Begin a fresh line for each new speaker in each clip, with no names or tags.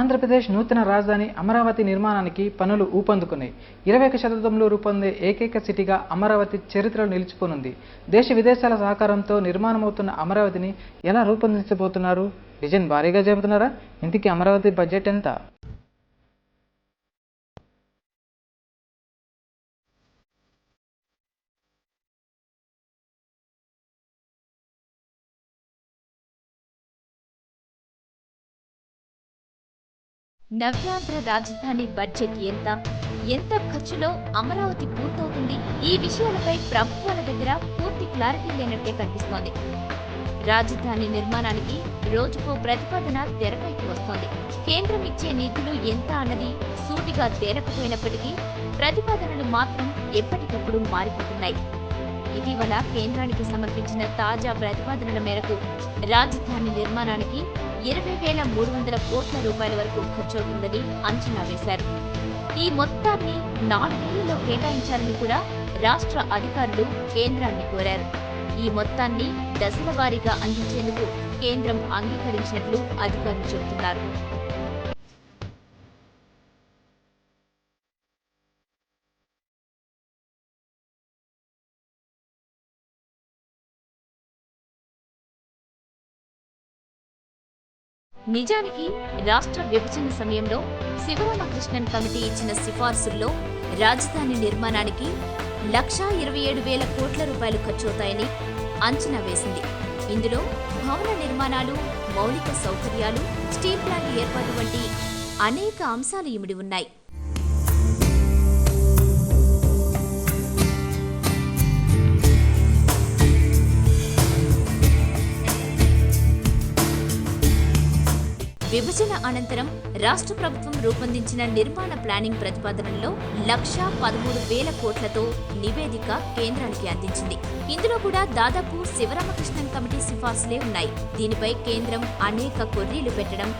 ఆంధ్రప్రదేశ్ నూతన రాజధాని అమరావతి నిర్మాణానికి పనులు ఊపందుకున్నాయి. ఇరవై ఒక శతాబ్దంలో రూపొందే ఏకైక సిటీగా అమరావతి చరిత్రలో నిలిచిపోనుంది. దేశ విదేశాల సహకారంతో నిర్మాణమవుతున్న అమరావతిని ఎలా రూపొందించబోతున్నారు? డిజైన్ భారీగా చెబుతున్నారా? ఇంతకీ అమరావతి బడ్జెట్ ఎంత?
నవ్యాంధ్ర రాజధాని బడ్జెట్ ఎంత? ఎంత ఖర్చులో అమరావతి పూర్తవుతుంది? ఈ విషయాలపై ప్రభుత్వాల దగ్గర పూర్తి క్లారిటీ లేనట్టే కనిపిస్తోంది. రాజధాని నిర్మాణానికి రోజుకో ప్రతిపాదన తెరపైకి వస్తోంది. కేంద్రం ఇచ్చే నిధులు ఎంత అన్నది సూటిగా తేలకపోయినప్పటికీ ప్రతిపాదనలు మాత్రం ఎప్పటికప్పుడు మారిపోతున్నాయి. ఇటీవల కేంద్రానికి సమర్పించిన తాజా ప్రతిపాదనల మేరకు రాజధాని నిర్మాణానికి ఇరవై వేల మూడు వందల కోట్ల రూపాయల వరకు ఖర్చవుతుందని అంచనా వేశారు. ఈ మొత్తాన్ని నాలుగేళ్ళలో కేటాయించాలని కూడా రాష్ట్ర అధికారులు కేంద్రాన్ని కోరారు. ఈ మొత్తాన్ని దశల వారీగా అందించేందుకు కేంద్రం అంగీకరించినట్లు అధికారులు చెబుతున్నారు. నిజానికి రాష్ట్ర విభజన సమయంలో శివరామకృష్ణన్ కమిటీ ఇచ్చిన సిఫార్సుల్లో రాజధాని నిర్మాణానికి లక్షా ఇరవై ఏడు వేల కోట్ల రూపాయలు ఖర్చవుతాయని అంచనా వేసింది. ఇందులో భవన నిర్మాణాలు మౌలిక సౌకర్యాలు స్టీల్ ప్లాంట్ ఏర్పాటు వంటి అనేక అంశాలు ఇమిడి ఉన్నాయి. విభజన అనంతరం రాష్ట్ర ప్రభుత్వం రూపొందించిన నిర్మాణ ప్లానింగ్ ప్రతిపాదనలో లక్షా పదమూడు వేల కోట్లతో నివేదిక కేంద్రానికి అందించింది. ఇందులో కూడా దాదాపు శివరామకృష్ణన్ కమిటీ సిఫార్సులే ఉన్నాయి. దీనిపై కేంద్రం అనేక కొర్రీలు పెట్టడం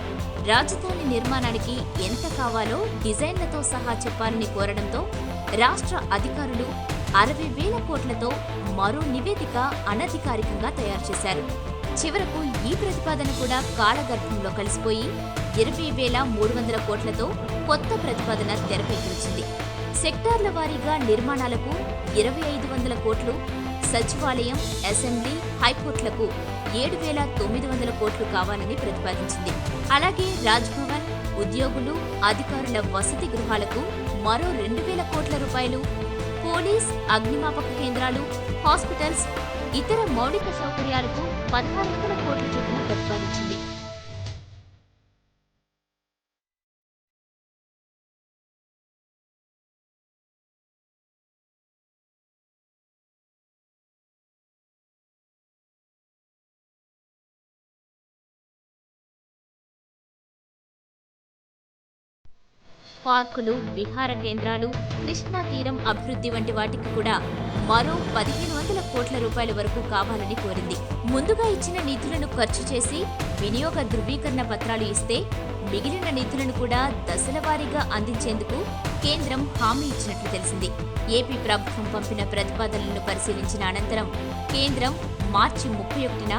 రాజధాని నిర్మాణానికి ఎంత కావాలో డిజైన్లతో సహా చెప్పాలని కోరడంతో రాష్ట్ర అధికారులు అరవై వేల కోట్లతో మరో నివేదిక అనధికారికంగా తయారు చేశారు. చివరకు ఈ ప్రతిపాదన కూడా కాలగర్భంలో కలిసిపోయి ఇరవై వేల మూడు వందల కోట్లతో కొత్త ప్రతిపాదన తెరపైకి వచ్చింది సెక్టార్ల వారీగా నిర్మాణాలకు ఇరవై ఐదు వందల కోట్లు సచివాలయం అసెంబ్లీ హైకోర్టులకు ఏడు వేల తొమ్మిది వందల కోట్లు కావాలని ప్రతిపాదించింది. అలాగే రాజ్భవన్ ఉద్యోగులు అధికారుల వసతి గృహాలకు మరో రెండు వేల కోట్ల రూపాయలు పోలీస్ అగ్నిమాపక కేంద్రాలు హాస్పిటల్స్ ఇతర మౌలిక సౌకర్యాలకు పదహారు వందల కోట్ల చొప్పున ప్రతిపాదించింది. పార్కులు విహార కేంద్రాలు కృష్ణా తీరం అభివృద్ధి వంటి వాటికి కూడా మరో పదిహేను వందల కోట్ల రూపాయల వరకు కావాలని కోరింది. ముందుగా ఇచ్చిన నిధులను ఖర్చు చేసి వినియోగ ధృవీకరణ పత్రాలు ఇస్తే మిగిలిన నిధులను కూడా దశల వారీగా అందించేందుకు కేంద్రం హామీ ఇచ్చినట్లు తెలిసింది. ఏపీ ప్రభుత్వం పంపిన ప్రతిపాదనలను పరిశీలించిన అనంతరం కేంద్రం మార్చి ముప్పై ఒకటిన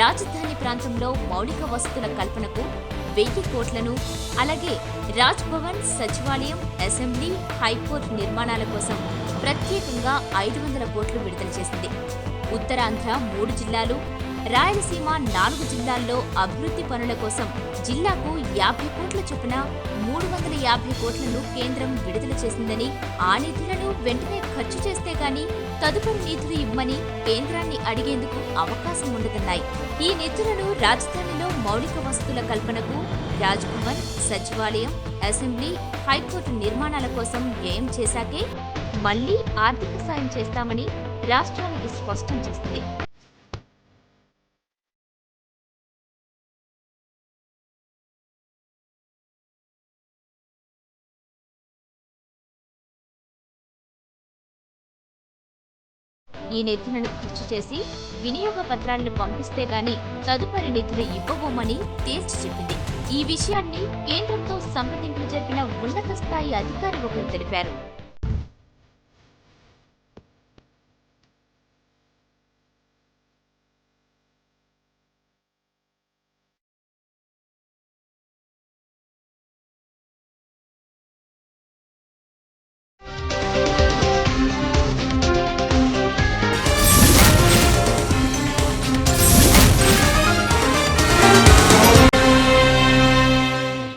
రాజధాని ప్రాంతంలో మౌలిక వసతుల కల్పనకు వెయ్యి కోట్లను అలాగే రాజ్భవన్ సచివాలయం అసెంబ్లీ హైకోర్టు నిర్మాణాల కోసం ప్రత్యేకంగా ఐదు వందల కోట్లు విడుదల చేసింది. ఉత్తరాంధ్ర మూడు జిల్లాలు రాయలసీమ నాలుగు జిల్లాల్లో అభివృద్ధి పనుల కోసం జిల్లాకు యాభై కోట్ల చొప్పున మూడు వందల యాభై కోట్లను కేంద్రం విడుదల చేసిందని ఆ నిధులను వెంటనే ఖర్చు చేస్తే గాని తదుపరి నిధులు ఇవ్వమని కేంద్రాన్ని అడిగేందుకు అవకాశం ఉండదన్నాయి. ఈ నిధులను రాజధానిలో మౌలిక వసతుల కల్పనకు రాజ్భవన్ సచివాలయం అసెంబ్లీ హైకోర్టు నిర్మాణాల కోసం వ్యయం చేశాకే మళ్ళీ ఆర్థిక సాయం చేస్తామని రాష్ట్రానికి స్పష్టం చేసింది. ఈ నిధులను ఖర్చు చేసి వినియోగ పత్రాలను పంపిస్తే గాని తదుపరి నిధులు ఇవ్వబోమని తేల్చి చెప్పింది. ఈ విషయాన్ని కేంద్రంతో సంప్రదింపులు జరిపిన ఉన్నత స్థాయి అధికారి ఒకరు తెలిపారు.